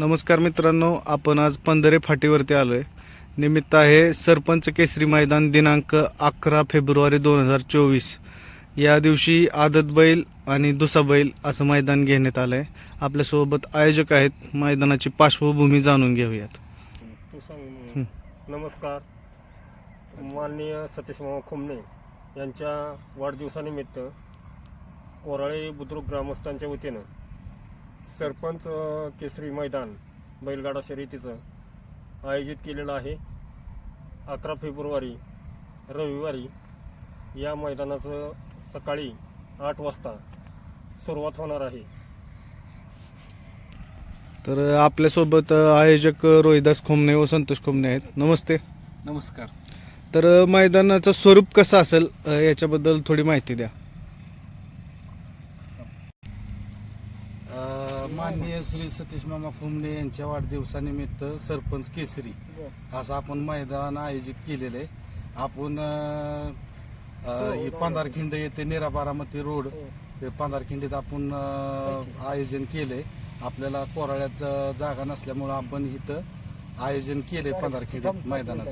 नमस्कार मित्रांनो आपण आज पंधरे फाटीवरती आलोय. निमित्त आहे सरपंच केसरी मैदान दिनांक अकरा फेब्रुवारी दोन हजार चोवीस. या दिवशी आदत बैल आणि दुसा बैल असं मैदान घेण्यात आलं आहे आपल्यासोबत आयोजक आहेत मैदानाची पार्श्वभूमी जाणून घेऊयात. नमस्कार. माननीय सतीश मामा खुमणे यांच्या वाढदिवसानिमित्त कोराळे बुद्रुक ग्रामस्थांच्या वतीनं सरपंच केसरी मैदान बैलगाडा शर्यतीचं आयोजित केलेलं आहे. अकरा फेब्रुवारी रविवारी या मैदानाचं सकाळी आठ वाजता सुरुवात होणार आहे. तर आपल्यासोबत आयोजक रोहिदास खोमणे व संतोष खोमणे आहेत. नमस्ते. नमस्कार. तर मैदानाचं स्वरूप कसं असेल अ, याच्याबद्दल थोडी माहिती द्या अ, माननीय श्री सतीश मामा खुमणे यांच्या वाढदिवसानिमित्त सरपंच केसरी असं आपण मैदान आयोजित केलेलं आहे. आपण अ, अ, ही पांधारखिंड येथे नेरा बारामती रोड ते पांधारखिंडीत आपण आयोजन केलंय. आपल्याला कोराळ्यात जागा नसल्यामुळं आपण इथं आयोजन केलंय पांधारखिंडीत मैदानाचं.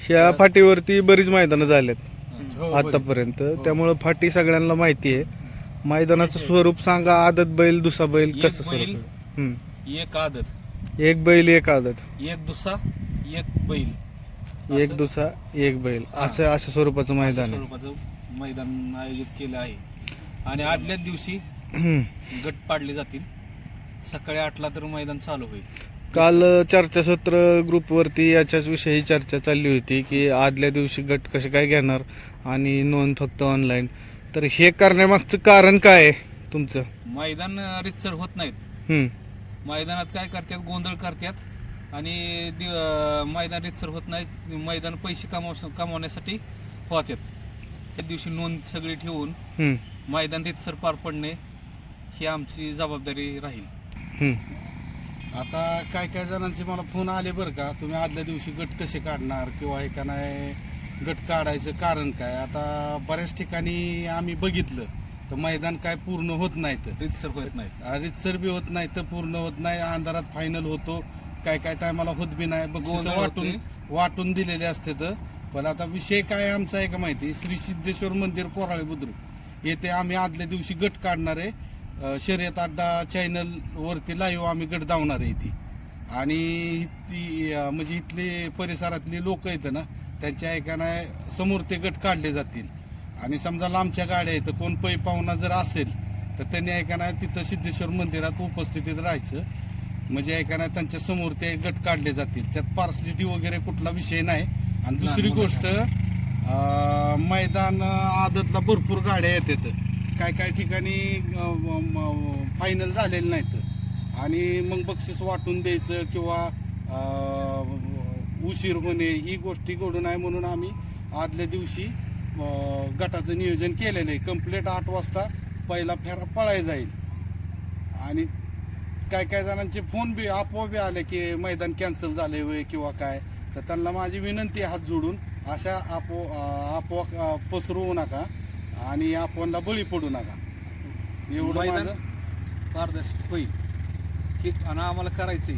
ह्या फाटीवरती बरीच मैदानं झालेत हो, आतापर्यंत. त्यामुळं फाटी सगळ्यांना माहिती आहे. मैदानाचं स्वरूप सांगा आदत बैल दुसा बैल एक कसं बैल. स्वरूप? हम्म. एक आदत. एक बैल एक आदत. एक दुसा एक बैल. एक दुसा एक बैल. असं असं स्वरूपाचं मैदान आहे. स्वरूपाचं मैदान आयोजित केलं आहे. आणि आदल्याच दिवशी हम्म. गट पाडले जातील. सकाळी आठला तर मैदान चालू होईल. काल चर्चासत्र ग्रुपवरती याच्याच विषयी चर्चा चालली होती की आदल्या दिवशी गट कसे काय घेणार आणि नोंद फक्त ऑनलाईन तर हे करण्यामागचं कारण काय आहे तुमचं? मैदान रितसर होत नाहीत. हम्म. मैदानात काय करतात? गोंधळ करतात. आणि दि- अं, मैदान रितसर होत नाही मैदान पैसे कमाव कमावण्यासाठी होतात त्या दिवशी नोंद सगळी ठेवून हम्म. मैदान रितसर पार पडणे ही आमची जबाबदारी राहील. हम्म. आता काय काय जणांचे मला फोन आले बरं का? तुम्ही आदल्या दिवशी गट कसे काढणार किंवा हे का नाही? गट काढायचं कारण काय? आता बऱ्याच ठिकाणी आम्ही बघितलं तर मैदान काय पूर्ण होत नाही तर. रितसर होत नाही. रितसर बी होत नाही तर पूर्ण होत नाही. अंधारात फायनल होतो. काय काय टायमाला होत बी नाही. बक्षीस गोंधळ वाटून. वाटून दिलेले असते तर. पण आता विषय काय आमचा आहे का माहिती? श्री सिद्धेश्वर मंदिर कोराळे बुद्रुक. येथे आम्ही आदल्या दिवशी गट काढणार आहे. अं, शर्यत अड्डा चॅनल वरती लाईव्ह आम्ही गट धावणार आहे ती आणि ती अं, म्हणजे इथले परिसरातली लोक आहेत ना त्यांच्या एकानं समोर ते गट काढले जातील. आणि समजा लांबच्या गाड्या आहेत कोण पै पाहुणा जर असेल तर त्यांनी ऐकाना तिथं सिद्धेश्वर मंदिरात उपस्थितीत राहायचं. म्हणजे ऐकाना त्यांच्यासमोर ते गट काढले जातील. त्यात पार्सलिटी वगैरे कुठला विषय नाही. आणि दुसरी गोष्ट मैदान आदतला भरपूर गाड्या येतात. काय काय ठिकाणी फायनल झालेले नाहीत. आणि मग बक्षीस वाटून द्यायचं किंवा उशीर होणे ही गोष्टी घडू नये म्हणून आम्ही आदल्या दिवशी गटाचं नियोजन केलेलं आहे. कंप्लीट आठ वाजता पहिला फेरा पळाय जाईल. आणि काय काय जणांचे फोन बी आपोआप बी आले की मैदान कॅन्सल झाले होय किंवा काय. तर त्यांना माझी विनंती हात जोडून अशा आपो आपोआ पसरवू नका आणि आपणला बळी पडू नका. एवढं पारदर्शक होईल. हे आणि आम्हाला करायचंय.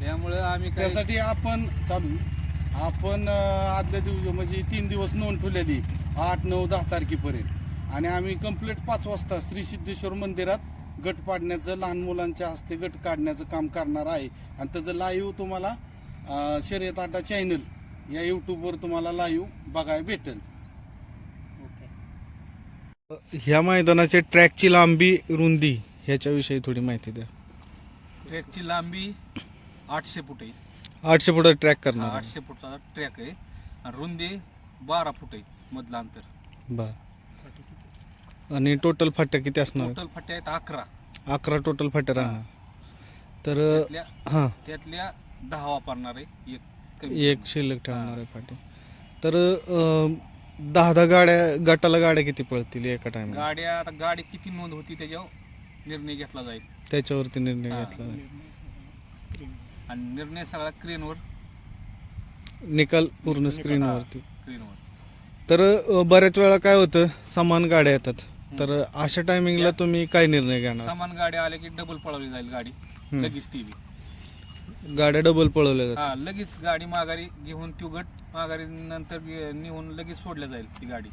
त्यामुळं आम्ही काय त्यासाठी आपण चालू. आपण अं, आदल्या दिवशी म्हणजे तीन दिवस नोंद ठेवलेली आठ नऊ दहा तारखेपर्यंत. आणि आम्ही कंप्लीट पाच वाजता श्री सिद्धेश्वर मंदिरात गट पाडण्याचं लहान मुलांच्या हस्ते गट काढण्याचं काम करणार आहे. आणि त्याचं लाईव्ह तुम्हाला अं, शर्यत अड्डा चॅनल या यूट्यूबवर तुम्हाला लाईव्ह बघायला भेटेल. ह्या मैदानाच्या ट्रॅकची लांबी रुंदी ह्याच्याविषयी थोडी माहिती द्या. ट्रॅकची लांबी आठशे फूट आहे. आठशे फुट ट्रॅक करणार. आठशे फूटचा ट्रॅक आहे. आणि रुंदी बारा फूट आहे मधलं अंतर. बर. आणि टोटल फाट्या किती असणार? टोटल फट्या आहेत अकरा. अकरा टोटल फाट्या राहणार. तर त्यातल्या हां. त्यातल्या दहा वापरणार आहे. एक कमी एक शिल्लक ठेवणार आहे फाटे तर दहा दहा गाड्या गटाला गाड्या किती पळतील एका टाइम गाड्या आता गाडी किती नोंद होती त्याच्यावर निर्णय घेतला जाईल. त्याच्यावरती निर्णय हा. घेतला जाईल. आणि निर्णय सगळा क्रेनवर निकाल पूर्ण स्क्रीनवरती क्रेनवर तर अ, बऱ्याच वेळा काय होतं समान गाड्या येतात. तर अशा टायमिंगला तुम्ही काय निर्णय घेणार? समान गाड्या आल्या की डबल पळवली जाईल गाडी. हम्म. लगेच ती बी. गाड्या डबल पळवल्या जातात. हा लगेच गाडी माघारी घेऊन तो गट माघारी नंतर नेऊन लगेच सोडल्या जाईल ती गाडी.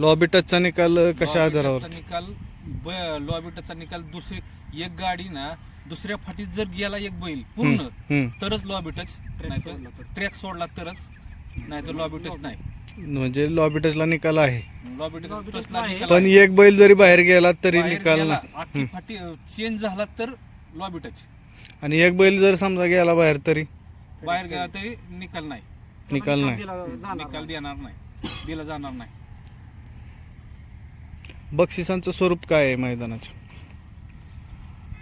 लॉबी टचचा निकाल कशा लॉबी आधारावर? टचचा निकाल लॉबी टचचा निकाल दुसरी एक गाडी ना दुसऱ्या फाटीत जर गेला एक बैल पूर्ण हम्म. तरच लॉबी टच नाही ट्रॅक सोडला तरच नाही तर लॉबी टच नाही. म्हणजे लॉबी टचला निकाल आहे. लॉबी पण. एक बैल जरी बाहेर गेला तरी निकाल नस अख्खी फाटी चेंज झाला तर लॉबी टच आणि एक बैल जर समजा गेला बाहेर तरी? बाहेर गेला तरी निकाल नाही. निकाल नाही. निकाल देणार नाही. दिला जाणार नाही. बक्षिसांचं स्वरूप काय आहे मैदानाचं?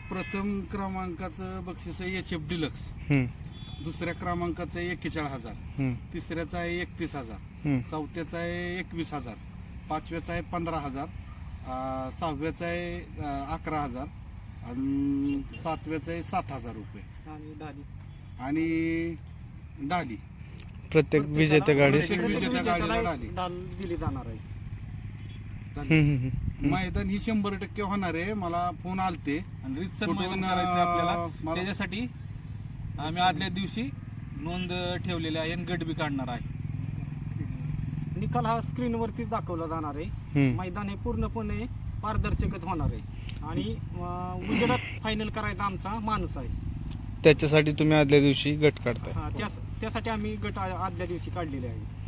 प्रथम क्रमांकाचं बक्षीस आहे एच एफ डिलक्स हम्म, दुसऱ्या क्रमांकाचं आहे एक्केचाळीस हजार. हम्म, तिसऱ्याचा आहे एकतीस हजार. हम्म. चौथ्याचा आहे एकवीस हजार. पाचव्याचा आहे पंधरा हजार. अं, सहाव्याचा आहे अं, अकरा हजार. आणि सातव्याचा आहे सात हजार रुपये. आणि डाली. प्रत्येक विजेत्या गाडीस प्रत्येक विजेत्या गाडीला डाली दिली जाणार आहे. मैदान ही शंभर टक्के होणार आहे. मला फोन आलते. आणि रितसर कुठून, मैदान करायचं आपल्याला. त्याच्यासाठी आम्ही आदल्या दिवशी नोंद ठेवलेली आहे आणि गट बी काढणार आहे. निकाल हा स्क्रीनवरतीच दाखवला जाणार आहे. मैदान हे पूर्णपणे पारदर्शकच होणार आहे. आणि उजेडात फायनल करायचा आमचा माणूस आहे. त्याच्यासाठी तुम्ही आदल्या दिवशी गट हा, त्या- त्यासाठी आम्ही गट आदल्या दिवशी काढलेले आहे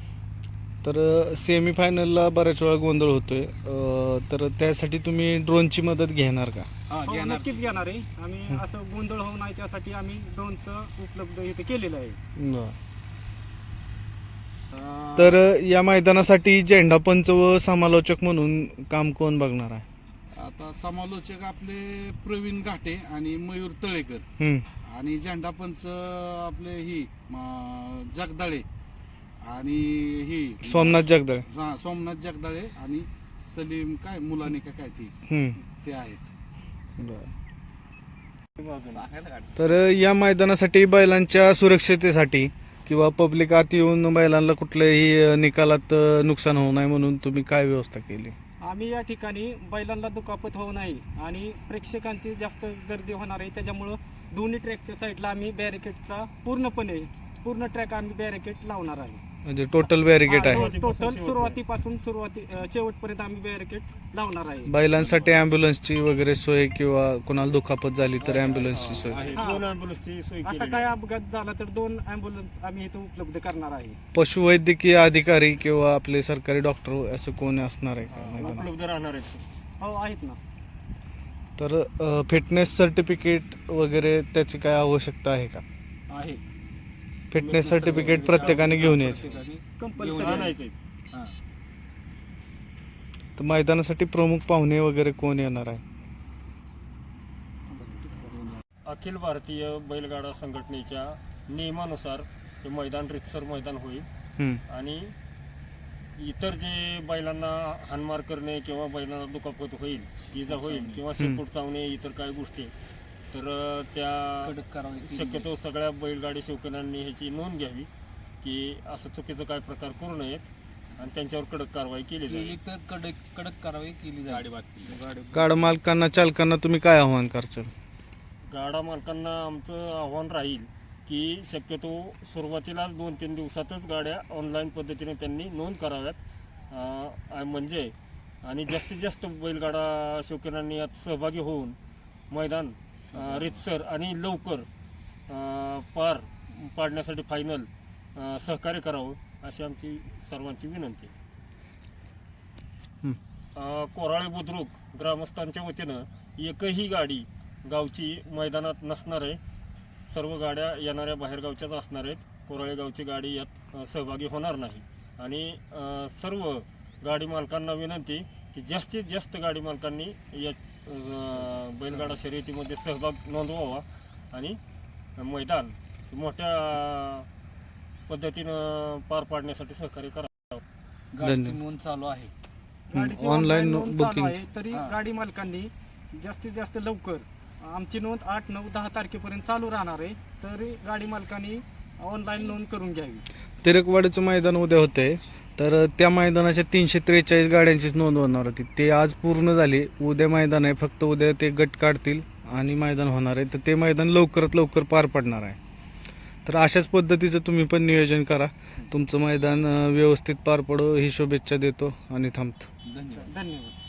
तर सेमी फायनलला बऱ्याच वेळा गोंधळ होतोय. अ, तर त्यासाठी तुम्ही ड्रोनची मदत घेणार का? हा हो, घेणार. नक्कीच घेणार आहे. आम्ही असं गोंधळ होऊ नये त्यासाठी आम्ही ड्रोनचं उपलब्ध इथे केलेलं आहे. बरं. अं, तर या मैदानासाठी झेंडा पंच व समालोचक म्हणून काम कोण बघणार आहे? आता समालोचक आपले प्रवीण घाटे आणि मयूर तळेकर. हम्म, आणि झेंडापंच आपले ही म, जगदाळे. आणि ही सोमनाथ जगदळे. हा, सोमनाथ जगदाळे आणि सलीम काय मुलाने का काय ती? हम्म, ते आहेत. बरं. तर या मैदानासाठी बैलांच्या सुरक्षतेसाठी किंवा पब्लिक आत येऊन बैलांना कुठल्याही अ, निकालात अ, नुकसान होऊ नये म्हणून तुम्ही काय व्यवस्था केली? आम्ही या ठिकाणी बैलांना दुखापत होऊ नये आणि प्रेक्षकांची जास्त गर्दी होणार आहे. त्याच्यामुळं दोन्ही ट्रॅकच्या साईडला आम्ही बॅरिकेडचा पूर्णपणे पूर्ण ट्रॅक आम्ही बॅरिकेड लावणार आहे. म्हणजे टोटल बॅरिकेड आहे. हा, टोटल सुरुवातीपासून सुरुवाती अं, शेवटपर्यंत आम्ही बॅरिकेड लावणार आहे. बैलांसाठी अँब्युलन्सची वगैरे सोय किंवा कोणाला दुखापत झाली तर अँब्युलन्सची सोय. आहे. हा. दोन अँब्युलन्सची सोय असा केलेली काय आहे. अपघात झाला तर दोन अँब्युलन्स आम्ही इथं उपलब्ध करणार आहे. पशुवैद्यकीय अधिकारी किंवा आपले सरकारी डॉक्टर असं कोण असणार आहे? का? मैदानात? उपलब्ध राहणार आहेत हो आहेत ना. तर फिटनेस सर्टिफिकेट वगैरे त्याची काय आवश्यकता आहे का? आहे. फिटनेस सर्टिफिकेट प्रत्येकाने घेऊन यायचं. कंपल्सरी. आणायचे हा. तर मैदानासाठी प्रमुख पाहुणे वगैरे कोण येणार आहे? अखिल भारतीय बैलगाडा संघटनेच्या नियमानुसार हे मैदान रितसर मैदान होईल. हम्म, आणि इतर जे बैलांना हानमार करणे किंवा बैलांना दुखापत होईल इजा होईल किंवा शेपूट चावणे इतर काही गोष्टी तर त्या कडक कारवाई केली शक्यतो सगळ्या बैलगाडी शौकीनांनी ह्याची नोंद घ्यावी की असं चुकीचं काय प्रकार करू नयेत आणि त्यांच्यावर कडक कारवाई केली केली जाईल तर कडक कडक कारवाई केली जाईल. गाडी गाड मालकांना चालकांना तुम्ही काय आव्हान करचाल गाडा मालकांना आमचं आव्हान राहील की शक्यतो सुरुवातीलाच दोन तीन दिवसातच गाड्या ऑनलाईन पद्धतीने त्यांनी नोंद कराव्यात. म्हणजे आणि जास्तीत जास्त बैलगाडा शौकीनांनी यात सहभागी होऊन मैदान रितसर आणि लवकर पार पाडण्यासाठी फायनल सहकार्य करावं अशी आमची सर्वांची विनंती कोराळे बुद्रुक ग्रामस्थांच्या वतीनं एकही गाडी गावची मैदानात नसणार आहे. सर्व गाड्या येणाऱ्या बाहेरगावच्याच असणार आहेत. कोराळे गावची गाडी यात सहभागी होणार नाही. आणि सर्व गाडी मालकांना विनंती की जास्तीत जास्त गाडी मालकांनी या बैलगाडा शर्यतीमध्ये सहभाग नोंदवावा आणि मैदान मोठ्या पद्धतीनं पार पाडण्यासाठी सहकार्य करा गाडीची. नोंद चालू आहे गाडीची चालू booking. आहे तरी. गाडी मालकांनी जास्तीत जास्त लवकर आमची नोंद आठ नऊ दहा तारखेपर्यंत चालू राहणार आहे तरी गाडी मालकांनी ऑनलाईन नोंद करून घ्यावी तिरकवाडीचं मैदान उद्या होतंय तर त्या मैदानाच्या तीनशे त्रेचाळीस गाड्यांचीच नोंद होणार होती. ते आज पूर्ण झाली. उद्या मैदान आहे. फक्त उद्या ते गट काढतील आणि मैदान होणार आहे. तर ते मैदान लवकरात लवकर पार पडणार आहे. तर अशाच पद्धतीचं तुम्ही पण नियोजन करा. तुमचं मैदान व्यवस्थित पार पडो. ही शुभेच्छा देतो आणि थांबतो. धन्यवाद. धन्यवाद.